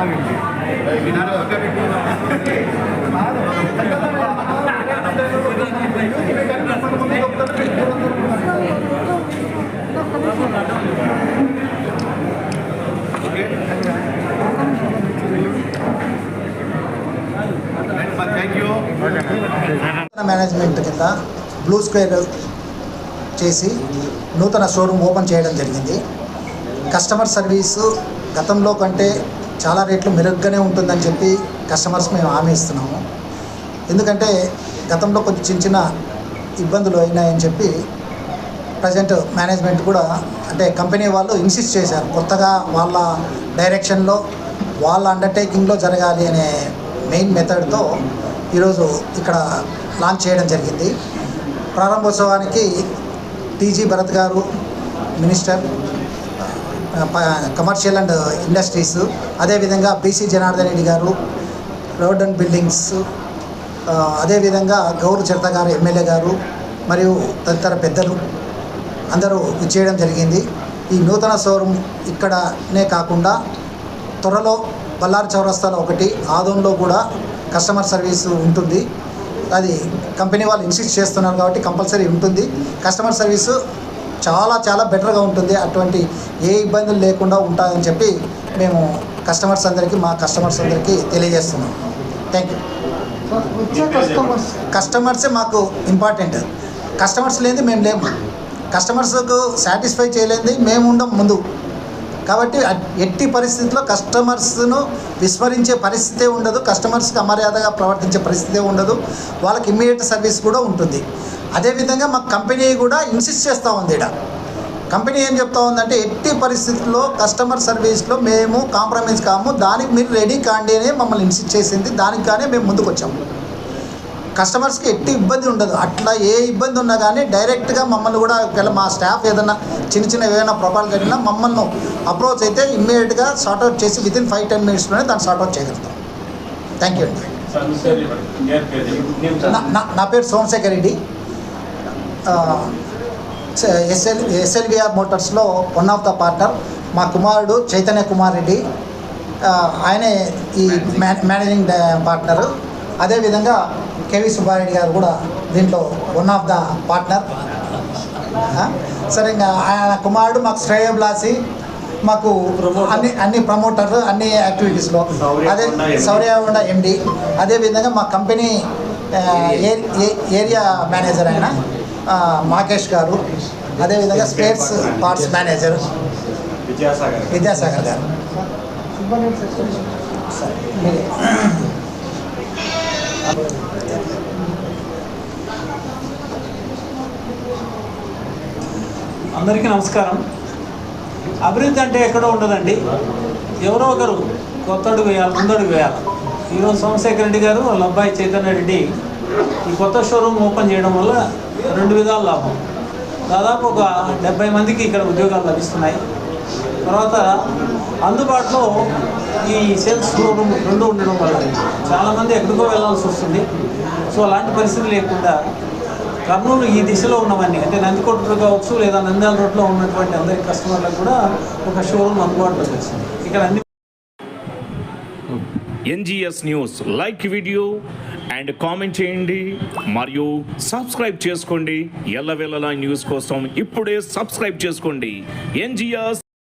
అక్కాగండి వినాలి మేనేజ్మెంట్ కింద blue square చేసి నూతన షోరూమ్ ఓపెన్ చేయడం జరిగింది. కస్టమర్ సర్వీసు గతంలో కంటే చాలా రేట్లు మెరుగ్గానే ఉంటుందని చెప్పి కస్టమర్స్ మేము హామీ ఇస్తున్నాము. ఎందుకంటే గతంలో కొంచెం చిన్న చిన్న ఇబ్బందులు అయినాయని చెప్పి ప్రజెంట్ మేనేజ్మెంట్ కూడా అంటే కంపెనీ వాళ్ళు ఇన్సిస్ట్ చేశారు. కొత్తగా వాళ్ళ డైరెక్షన్లో వాళ్ళ అండర్టేకింగ్లో జరగాలి అనే మెయిన్ మెథడ్తో ఈరోజు ఇక్కడ లాంచ్ చేయడం జరిగింది. ప్రారంభోత్సవానికి TG Bharat garu minister commercial and industries అదేవిధంగా బీసీ జనార్దన్ రెడ్డి గారు రోడ్ అండ్ బిల్డింగ్స్ అదేవిధంగా గౌరు చరిత గారు ఎమ్మెల్యే గారు మరియు తదితర పెద్దలు అందరూ ఇచ్చేయడం జరిగింది. ఈ నూతన షోరూమ్ ఇక్కడనే కాకుండా త్వరలో బల్లార్ చౌరస్తాలో ఒకటి ఆదంలో కూడా కస్టమర్ సర్వీస్ ఉంటుంది. అది కంపెనీ వాళ్ళు ఇన్సిస్ట్ చేస్తున్నారు కాబట్టి కంపల్సరీ ఉంటుంది. కస్టమర్ సర్వీసు చాలా చాలా బెటర్గా ఉంటుంది. అటువంటి ఏ ఇబ్బందులు లేకుండా ఉంటాయని చెప్పి మేము కస్టమర్స్ అందరికీ మా కస్టమర్స్ అందరికీ తెలియజేస్తున్నాం. థ్యాంక్ యూ కస్టమర్స్ కస్టమర్సే మాకు ఇంపార్టెంట్. కస్టమర్స్ లేనిది మేము లేము. కస్టమర్స్కు సాటిస్ఫై చేయలేనిది మేము ఉండం ముందు. కాబట్టి ఎట్టి పరిస్థితుల్లో కస్టమర్స్ను విస్మరించే పరిస్థితే ఉండదు కస్టమర్స్కి అమర్యాదగా ప్రవర్తించే పరిస్థితే ఉండదు వాళ్ళకి ఇమ్మీడియట్ సర్వీస్ కూడా ఉంటుంది. అదేవిధంగా మా కంపెనీ కూడా ఇన్సిస్ట్ చేస్తూ ఉంది ఇక్కడ కంపెనీ ఏం చెప్తా ఉందంటే ఎట్టి పరిస్థితుల్లో కస్టమర్ సర్వీస్లో మేము కాంప్రమైజ్ కాము దానికి మీరు రెడీ కాండి మమ్మల్ని ఇన్సిస్ట్ చేసింది దానికి కానీ మేము ముందుకు వచ్చాము కస్టమర్స్కి ఎట్టి ఇబ్బంది ఉండదు. అట్లా ఏ ఇబ్బంది ఉన్నా కానీ డైరెక్ట్గా మమ్మల్ని కూడా ఒకవేళ మా స్టాఫ్ ఏదైనా చిన్న చిన్న ఏదైనా ప్రొఫైల్ కట్టినా మమ్మల్ని అప్రోచ్ అయితే ఇమ్మీడియట్గా సార్ట్అవుట్ చేసి విత్ ఇన్ ఫైవ్ టెన్ మినిట్స్లోనే దాన్ని సార్ట్అవుట్ చేయగలుగుతాం థ్యాంక్ యూ అండి. నా- నా నా పేరు సోమశేఖర్ రెడ్డి. ఎస్ఎల్ ఎస్ఎల్విఆర్ మోటార్స్లో వన్ ఆఫ్ ద పార్ట్నర్. మా కుమారుడు చైతన్య కుమార్ రెడ్డి. ఆయనే ఈ మేనేజింగ్ పార్ట్నరు. అదేవిధంగా కేవి సుబ్బారెడ్డి గారు కూడా దీంట్లో వన్ ఆఫ్ ద పార్ట్నర్ సరే ఇంకా ఆయన కుమారుడు మాకు శ్రేయబ్లాసి మాకు అన్ని అన్ని ప్రమోటర్ అన్ని యాక్టివిటీస్లో అదే సౌర్యగొండ ఎండి అదేవిధంగా మా కంపెనీ ఏరియా మేనేజర్ ఆయన ఆ, మాకేష్ గారు. అదేవిధంగా spares parts manager Vidyasagar Vidyasagar గారు. సరే అందరికీ నమస్కారం. అభివృద్ధి అంటే ఎక్కడో ఉండదండి. ఎవరో ఒకరు కొత్త అడుగు వేయాలి ముందడుగు వేయాలి. ఈరోజు సోమశేఖర్ రెడ్డి గారు వాళ్ళ అబ్బాయి చైతన్య రెడ్డి ఈ కొత్త షోరూమ్ ఓపెన్ చేయడం వల్ల రెండు విధాల లాభం. దాదాపు ఒక డెబ్బై మందికి ఇక్కడ ఉద్యోగాలు లభిస్తున్నాయి. తర్వాత అందుబాటులో ఈ సేల్స్ షోరూమ్ రెండు ఉండడం వల్ల చాలామంది ఎక్కడికో వెళ్ళాల్సి వస్తుంది. సో అలాంటి పరిస్థితి లేకుండా కర్నూలు ఈ దిశలో ఉన్నవన్నీ అంటే నందికొట్టు కావచ్చు లేదా నంద్యాల రోడ్లో ఉన్నటువంటి అందరి కస్టమర్లకు కూడా ఒక షోరూమ్ అందుబాటులోకి వచ్చింది. ఇక్కడ అన్ని NGS news like video and comment చేయండి. మరియు సబ్స్క్రైబ్ చేసుకోండి. ఎల్లవెల్లలా న్యూస్ కోసం ఇప్పుడే సబ్స్క్రైబ్ చేసుకోండి. ఎన్జిఎస్